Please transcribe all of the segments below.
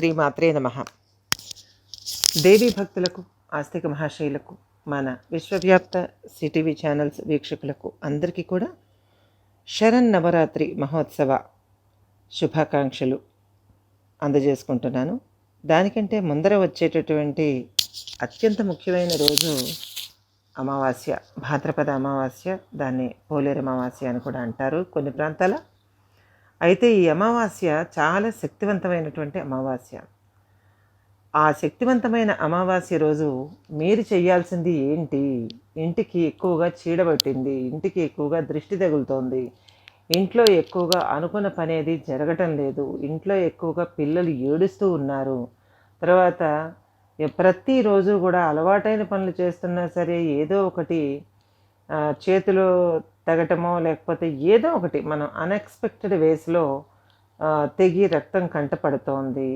శ్రీమాత్రే నమ. దేవీ భక్తులకు ఆస్తిక మహాశయులకు మన విశ్వవ్యాప్త సిటీవీ ఛానల్స్ వీక్షకులకు అందరికీ కూడా శరణ్ నవరాత్రి మహోత్సవ శుభాకాంక్షలు అందజేసుకుంటున్నాను. దానికంటే ముందర వచ్చేటటువంటి అత్యంత ముఖ్యమైన రోజు అమావాస్య భాద్రపద అమావాస్య దాన్ని పోలేరు అమావాస్య అని కూడా అంటారు కొన్ని ప్రాంతాల అయితే ఈ అమావాస్య చాలా శక్తివంతమైనటువంటి అమావాస్య. ఆ శక్తివంతమైన అమావాస్య రోజు మీరు చేయాల్సింది ఏంటి? ఇంటికి ఎక్కువగా చీడబట్టింది ఇంటికి ఎక్కువగా దృష్టి తగులుతోంది ఇంట్లో ఎక్కువగా అనుకున్న పని ఏది జరగటం లేదు ఇంట్లో ఎక్కువగా పిల్లలు ఏడుస్తూ ఉన్నారు. తర్వాత ప్రతిరోజు కూడా అలవాటైన పనులు చేస్తున్నా సరే ఏదో ఒకటి చేతిలో తగటమో లేకపోతే ఏదో ఒకటి మనం అన్ఎక్స్పెక్టెడ్ వేస్లో తెగి రక్తం కంటపడుతోంది.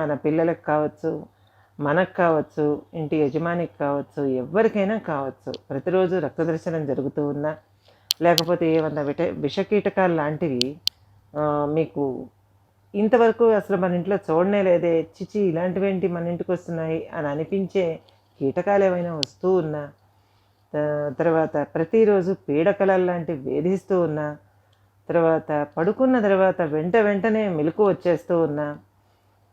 మన పిల్లలకు కావచ్చు మనకు కావచ్చు ఇంటి యజమానికి కావచ్చు ఎవరికైనా కావచ్చు. ప్రతిరోజు రక్తదర్శనం జరుగుతూ ఉన్నా లేకపోతే ఏమన్నా విట విషకీటకాలు లాంటివి మీకు ఇంతవరకు అసలు మన ఇంట్లో చూడనే లేదే. చిచి ఇలాంటివేంటి మన ఇంటికి వస్తున్నాయి అని అనిపించే కీటకాలు ఏమైనా వస్తూ ఉన్నా తర్వాత ప్రతిరోజు పీడకలలు వేధిస్తూ ఉన్నా తర్వాత పడుకున్న తర్వాత వెంట వెంటనే మెలకు వచ్చేస్తూ ఉన్నా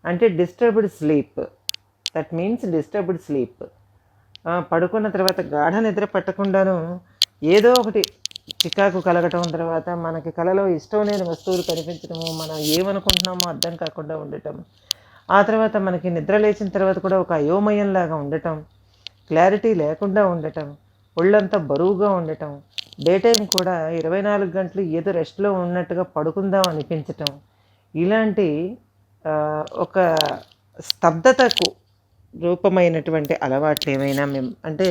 అంటే disturbed sleep that means disturbed sleep పడుకున్న తర్వాత గాఢ నిద్ర పట్టకుండాను ఏదో ఒకటి చికాకు కలగటం తర్వాత మనకి కలలో ఇష్టం లేని వస్తువులు కనిపించడము మనం ఏమనుకుంటున్నామో అర్థం కాకుండా ఉండటం. ఆ తర్వాత మనకి నిద్ర లేచిన తర్వాత కూడా ఒక అయోమయంలాగా ఉండటం క్లారిటీ లేకుండా ఉండటం. ఒళ్ళంతా బరువుగా ఉండటం డే టైం కూడా ఇరవై నాలుగు గంటలు ఏదో రెస్ట్లో ఉన్నట్టుగా పడుకుందాం అనిపించటం ఇలాంటి ఒక స్తబ్దతకు రూపమైనటువంటి అలవాట్లు ఏమైనా మేము అంటే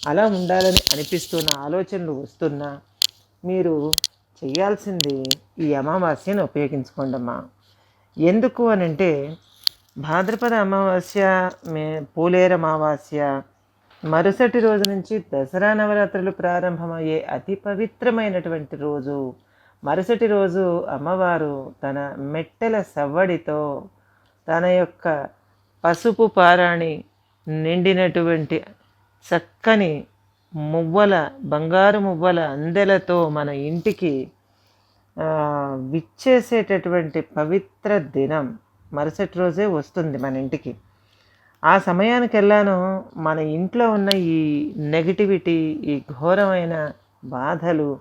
అలా ఉండాలని అనిపిస్తున్న ఆలోచనలు వస్తున్నా మీరు చేయాల్సింది ఈ అమావాస్యను ఉపయోగించుకోండమ్మా ఎందుకు అని అంటే భాద్రపద అమావాస్య మే పోలేరు అమావాస్య మరుసటి రోజు నుంచి దసరా నవరాత్రులు ప్రారంభమయ్యే అతి పవిత్రమైనటువంటి రోజు. మరుసటి రోజు అమ్మవారు తన మెట్టెల సవ్వడితో తన యొక్క పసుపు పారాణి నిండినటువంటి చక్కని మువ్వల బంగారు మువ్వల అందెలతో మన ఇంటికి విచ్చేసేటటువంటి పవిత్ర దినం మరుసటి రోజే వస్తుంది మన ఇంటికి. ఆ సమయానికి వెళ్ళాను మన ఇంట్లో ఉన్న ఈ నెగిటివిటీ ఈ ఘోరమైన బాధలు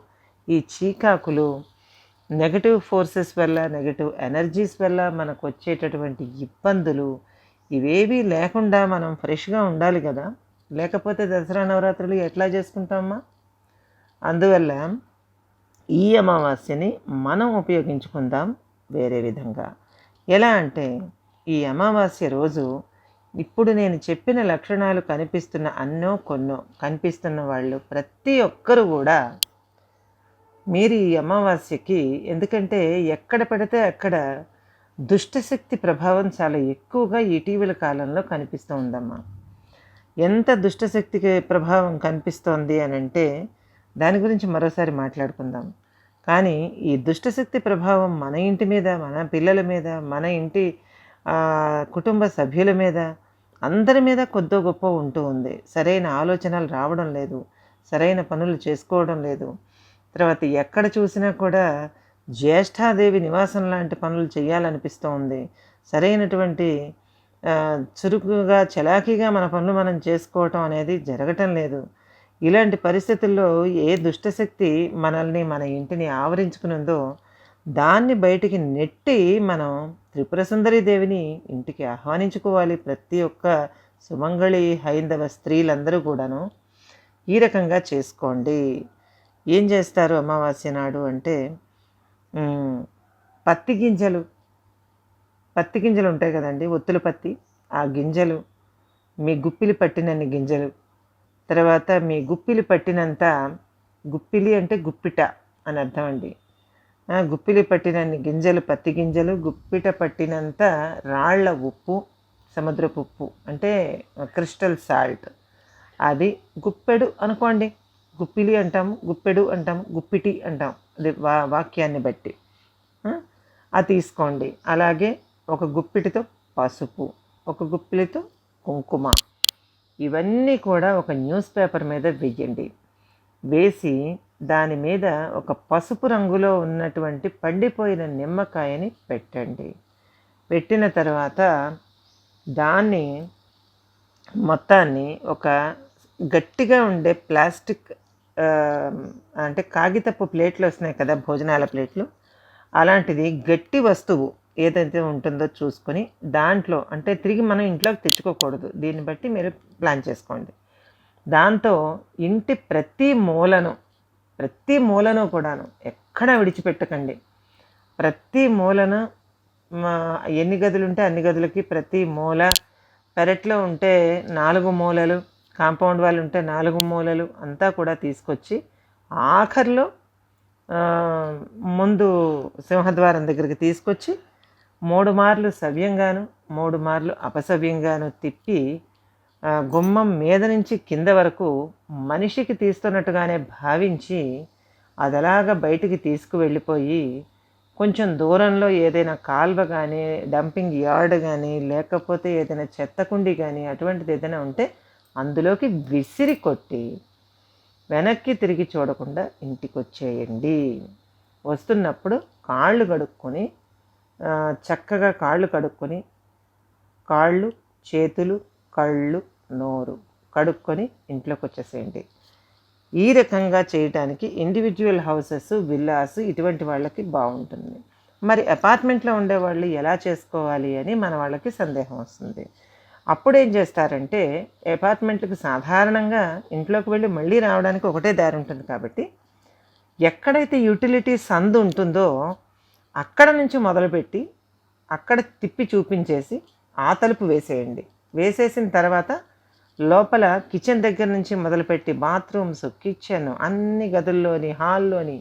ఈ చీకాకులు నెగటివ్ ఫోర్సెస్ వల్ల నెగటివ్ ఎనర్జీస్ వల్ల మనకు వచ్చేటటువంటి ఇబ్బందులు ఇవేవీ లేకుండా మనం ఫ్రెష్గా ఉండాలి కదా. లేకపోతే దసరా నవరాత్రులు ఎట్లా చేసుకుంటామమ్మా? అందువల్ల ఈ అమావాస్యని మనం ఉపయోగించుకుందాం వేరే విధంగా. ఎలా అంటే ఈ అమావాస్య రోజు ఇప్పుడు నేను చెప్పిన లక్షణాలు కనిపిస్తున్న అన్నో కొన్నో కనిపిస్తున్న వాళ్ళు ప్రతి ఒక్కరు కూడా మీరు ఈ అమావాస్యకి ఎందుకంటే ఎక్కడ పడితే అక్కడ దుష్టశక్తి ప్రభావం చాలా ఎక్కువగా ఇటీవల కాలంలో కనిపిస్తూ ఉందమ్మా. ఎంత దుష్టశక్తికి ప్రభావం కనిపిస్తోంది అని అంటే దాని గురించి మరోసారి మాట్లాడుకుందాం. కానీ ఈ దుష్టశక్తి ప్రభావం మన ఇంటి మీద మన పిల్లల మీద మన ఇంటి కుటుంబ సభ్యుల మీద అందరి మీద కొద్దో గొప్ప ఉంటూ ఉంది. సరైన ఆలోచనలు రావడం లేదు. సరైన పనులు చేసుకోవడం లేదు. తర్వాత ఎక్కడ చూసినా కూడా జ్యేష్ఠాదేవి నివాసం లాంటి పనులు చేయాలనిపిస్తూ ఉంది. సరైనటువంటి చురుకుగా చలాకీగా మన పనులు మనం చేసుకోవటం అనేది జరగటం లేదు. ఇలాంటి పరిస్థితుల్లో ఏ దుష్టశక్తి మనల్ని మన ఇంటిని ఆవరించుకునిందో దాన్ని బయటికి నెట్టి మనం త్రిపుర సుందరి దేవిని ఇంటికి ఆహ్వానించుకోవాలి ప్రతి ఒక్క సుమంగళి హైందవ స్త్రీలందరూ కూడాను. ఈ రకంగా చేసుకోండి. ఏం చేస్తారు అమావాస్య నాడు అంటే పత్తి గింజలు. పత్తి గింజలు ఉంటాయి కదండి ఒత్తుల పత్తి. ఆ గింజలు మీ గుప్పిలి పట్టినన్ని గింజలు. తర్వాత మీ గుప్పిలి పట్టినంత గుప్పిలి అంటే గుప్పిట అని అర్థం అండి. గుప్పిలి పట్టినన్ని గింజలు పత్తి గింజలు గుప్పిట పట్టినంత రాళ్ళ ఉప్పు సముద్రపు ఉప్పు అంటే క్రిస్టల్ సాల్ట్. అది గుప్పెడు అనుకోండి. గుప్పిలి అంటాము గుప్పెడు అంటాము గుప్పిటి అంటాం అది వా వాక్యాన్ని బట్టి. అది తీసుకోండి. అలాగే ఒక గుప్పిటితో పసుపు ఒక గుప్పిలితో కుంకుమ. ఇవన్నీ కూడా ఒక న్యూస్ పేపర్ మీద వేయండి. వేసి దాని మీద ఒక పసుపు రంగులో ఉన్నటువంటి పండిపోయిన నిమ్మకాయని పెట్టండి. పెట్టిన తర్వాత దాన్ని మొత్తాన్ని ఒక గట్టిగా ఉండే ప్లాస్టిక్ అంటే కాగితపు ప్లేట్లు వస్తున్నాయి కదా భోజనాల ప్లేట్లు. అలాంటిది గట్టి వస్తువు ఏదైతే ఉంటుందో చూసుకొని దాంట్లో అంటే తిరిగి మనం ఇంట్లోకి తెచ్చుకోకూడదు. దీన్ని బట్టి మీరు ప్లాన్ చేసుకోండి. దాంతో ఇంటి ప్రతి మూలను ప్రతి మూలను కూడాను ఎక్కడ విడిచిపెట్టకండి. ప్రతి మూలను ఎన్ని గదులు ఉంటే అన్ని గదులకి ప్రతి మూల పెరట్లో ఉంటే నాలుగు మూలలు కాంపౌండ్ వాళ్ళు ఉంటే నాలుగు మూలలు అంతా కూడా తీసుకొచ్చి ఆఖరిలో ముందు సింహద్వారం దగ్గరికి తీసుకొచ్చి మూడు మార్లు సవ్యంగాను మూడు మార్లు అపసవ్యంగాను తిప్పి గుమ్మం మీద నుంచి కింద వరకు మనిషికి తీస్తున్నట్టుగానే భావించి అది అలాగ బయటికి తీసుకువెళ్ళిపోయి కొంచెం దూరంలో ఏదైనా కాల్వ కానీ డంపింగ్ యార్డ్ కానీ లేకపోతే ఏదైనా చెత్తకుండి కానీ అటువంటిది ఏదైనా ఉంటే అందులోకి విసిరి కొట్టి వెనక్కి తిరిగి చూడకుండా ఇంటికి వచ్చేయండి వస్తున్నప్పుడు కాళ్ళు కడుక్కొని చక్కగా కాళ్ళు కడుక్కొని కాళ్ళు చేతులు కళ్ళు నోరు కడుక్కొని ఇంట్లోకి వచ్చేసేయండి ఈ రకంగా చేయటానికి ఇండివిజువల్ హౌసెస్ విల్లాస్ ఇటువంటి వాళ్ళకి బాగుంటుంది. మరి అపార్ట్మెంట్లో ఉండేవాళ్ళు ఎలా చేసుకోవాలి అని మన వాళ్ళకి సందేహం వస్తుంది. అప్పుడు ఏం చేస్తారంటే అపార్ట్మెంట్లకు సాధారణంగా ఇంట్లోకి వెళ్ళి మళ్ళీ రావడానికి ఒకటే దారి ఉంటుంది కాబట్టి ఎక్కడైతే యూటిలిటీ సందు ఉంటుందో అక్కడ నుంచి మొదలుపెట్టి అక్కడ తిప్పి చూపించేసి ఆ తలుపు వేసేయండి. వేసేసిన తర్వాత లోపల కిచెన్ దగ్గర నుంచి మొదలుపెట్టి బాత్రూమ్స్ కిచెన్ అన్ని గదుల్లోని హాల్లోని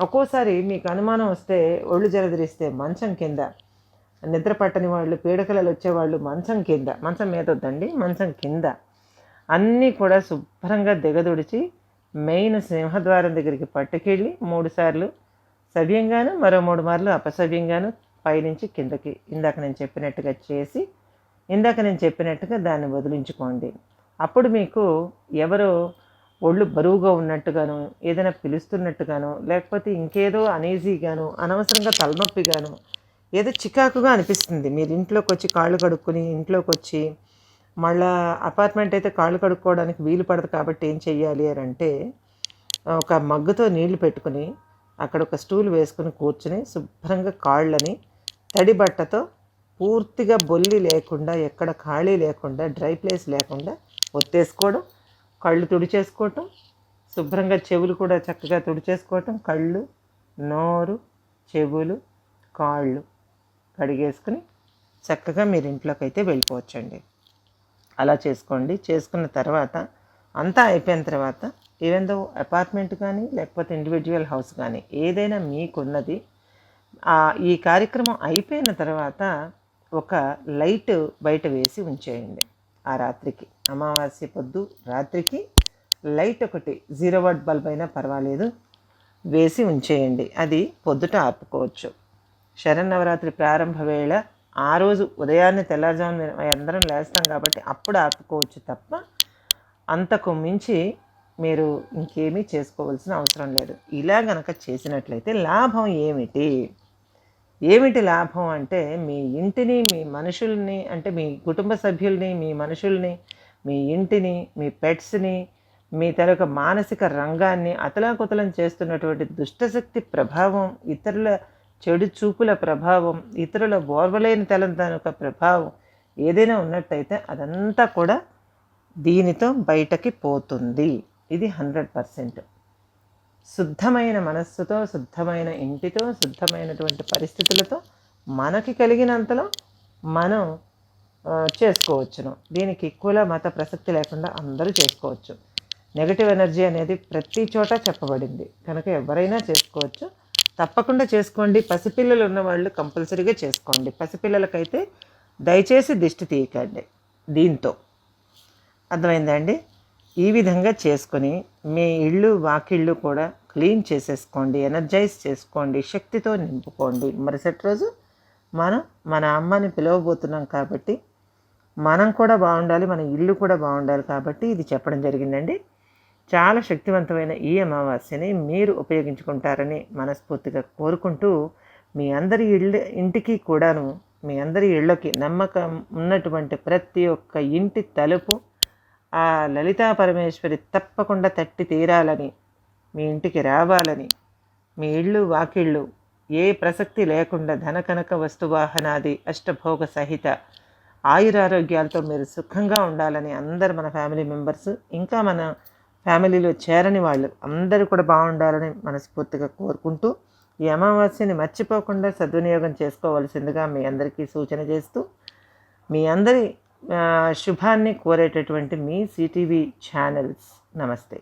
ఒక్కోసారి మీకు అనుమానం వస్తే ఒళ్ళు జలదరిస్తే మంచం కింద. నిద్ర పట్టని వాళ్ళు పీడకలలు వచ్చేవాళ్ళు మంచం కింద. మంచం మీద వద్దండి మంచం కింద. అన్నీ కూడా శుభ్రంగా దిగదుడిచి మెయిన్ సింహద్వారం దగ్గరికి పట్టుకెళ్ళి మూడుసార్లు సవ్యంగాను మరో మూడు మార్లు అపసవ్యంగాను పైనుంచి కిందకి ఇందాక నేను చెప్పినట్టుగా చేసి ఇందాక నేను చెప్పినట్టుగా దాన్ని వదిలించుకోండి. అప్పుడు మీకు ఎవరో ఒళ్ళు బరువుగా ఉన్నట్టుగాను ఏదైనా పిలుస్తున్నట్టుగాను లేకపోతే ఇంకేదో అనేజీగాను అనవసరంగా తలనొప్పిగాను ఏదో చికాకుగా అనిపిస్తుంది. మీరు ఇంట్లోకి వచ్చి కాళ్ళు కడుక్కొని ఇంట్లోకి వచ్చి మళ్ళా అపార్ట్మెంట్ అయితే కాళ్ళు కడుక్కోవడానికి వీలు పడదు కాబట్టి ఏం చెయ్యాలి అని అంటే ఒక మగ్గుతో నీళ్ళు పెట్టుకుని అక్కడ ఒక స్టూల్ వేసుకుని కూర్చుని శుభ్రంగా కాళ్ళని తడి బట్టతో పూర్తిగా బొల్లి లేకుండా ఎక్కడ ఖాళీ లేకుండా డ్రై ప్లేస్ లేకుండా ఒత్తేసుకోవడం కళ్ళు తుడిచేసుకోవటం శుభ్రంగా చెవులు కూడా చక్కగా తుడిచేసుకోవటం కళ్ళు నోరు చెవులు కాళ్ళు కడిగేసుకుని చక్కగా మీరు ఇంట్లోకి అయితే వెళ్ళిపోవచ్చండి. అలా చేసుకోండి. చేసుకున్న తర్వాత అంతా అయిపోయిన తర్వాత ఈవెన్ అపార్ట్మెంట్ కానీ లేకపోతే ఇండివిజువల్ హౌస్ కానీ ఏదైనా మీకున్నది ఈ కార్యక్రమం అయిపోయిన తర్వాత ఒక లైట్ బయట వేసి ఉంచేయండి. ఆ రాత్రికి అమావాస్య పొద్దు రాత్రికి లైట్ ఒకటి జీరో వాట్ బల్బ్ అయినా పర్వాలేదు వేసి ఉంచేయండి. అది పొద్దుట ఆపుకోవచ్చు. శరన్నవరాత్రి ప్రారంభ వేళ ఆ రోజు ఉదయాన్నే తెల్లారుజామున అందరం లేస్తాం కాబట్టి అప్పుడు ఆపుకోవచ్చు తప్ప అంతకు మించి మీరు ఇంకేమీ చేసుకోవాల్సిన అవసరం లేదు. ఇలా గనక చేసినట్లయితే లాభం ఏమిటి? ఏమిటి లాభం అంటే మీ ఇంటిని మీ మనుషుల్ని అంటే మీ కుటుంబ సభ్యుల్ని మీ మనుషుల్ని మీ ఇంటిని మీ పెట్స్ని మీ తరొక మానసిక రంగాన్ని అతలాకుతలం చేస్తున్నటువంటి దుష్టశక్తి ప్రభావం ఇతరుల చెడు చూపుల ప్రభావం ఇతరుల ఓర్వలేని తలం యొక్క ప్రభావం ఏదైనా ఉన్నట్టయితే అదంతా కూడా దీనితో బయటకి పోతుంది. ఇది హండ్రెడ్ పర్సెంట్. శుద్ధమైన మనస్సుతో శుద్ధమైన ఇంటితో శుద్ధమైనటువంటి పరిస్థితులతో మనకి కలిగినంతలో మనం చేసుకోవచ్చును. దీనికి కుల మత ప్రసక్తి లేకుండా అందరూ చేసుకోవచ్చు. నెగటివ్ ఎనర్జీ అనేది ప్రతి చోట చెప్పబడింది. కనుక ఎవరైనా చేసుకోవచ్చు. తప్పకుండా చేసుకోండి. పసిపిల్లలు ఉన్న వాళ్ళు కంపల్సరీగా చేసుకోండి. పసిపిల్లలకైతే దయచేసి దిష్టి తీయకండి దీంతో. అర్థమైందండి ఈ విధంగా చేసుకొని మీ ఇళ్ళు వాకిళ్ళు కూడా క్లీన్ చేసేసుకోండి ఎనర్జైజ్ చేసుకోండి శక్తితో నింపుకోండి. మరుసటి రోజు మనం మన అమ్మని పిలవబోతున్నాం కాబట్టి మనం కూడా బాగుండాలి మన ఇల్లు కూడా బాగుండాలి కాబట్టి ఇది చెప్పడం జరిగిందండి. చాలా శక్తివంతమైన ఈ అమావాస్యని మీరు ఉపయోగించుకుంటారని మనస్ఫూర్తిగా కోరుకుంటూ మీ అందరి ఇళ్ళ ఇంటికి కూడాను మీ అందరి ఇళ్ళకి నమ్మకం ఉన్నటువంటి ప్రతి ఒక్క ఇంటి తలుపు ఆ లలితా పరమేశ్వరి తప్పకుండా తట్టి తీరాలని మీ ఇంటికి రావాలని. మీ ఇళ్ళు వాకిళ్ళు ఏ ప్రసక్తి లేకుండా ధన కనక వస్తువాహనాది అష్టభోగ సహిత ఆయురారోగ్యాలతో మీరు సుఖంగా ఉండాలని అందరు మన ఫ్యామిలీ మెంబర్స్ ఇంకా మన ఫ్యామిలీలో చేరని వాళ్ళు అందరూ కూడా బాగుండాలని మనస్ఫూర్తిగా కోరుకుంటూ ఈ అమావాస్యని మర్చిపోకుండా సద్వినియోగం చేసుకోవాల్సిందిగా మీ అందరికీ సూచన చేస్తూ మీ అందరి శుభాన్ని కోరేటటువంటి మీ సిటీవీ ఛానల్స్. నమస్తే.